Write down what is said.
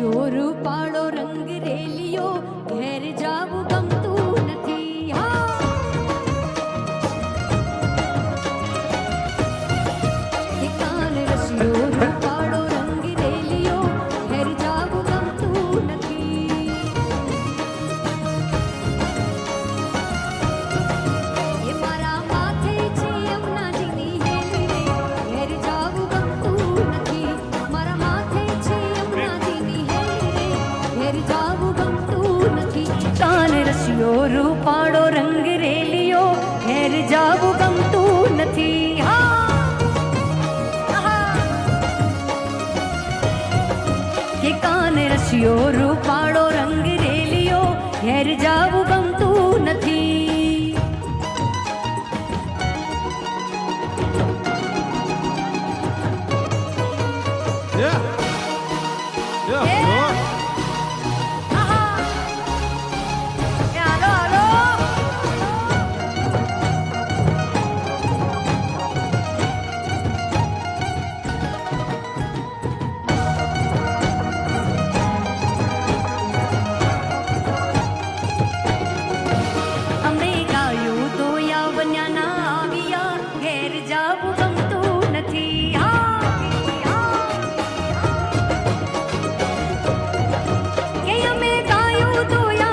Yoru पाड़ो रंग रेलियो घर जाबू दसियो रूपाड़ो रंग रेलियो घेर जाव गमतू नथी। कान रसियो रूपाड़ो रंग रेलियो घेर जाव गमतू नथी। Yeah. do ya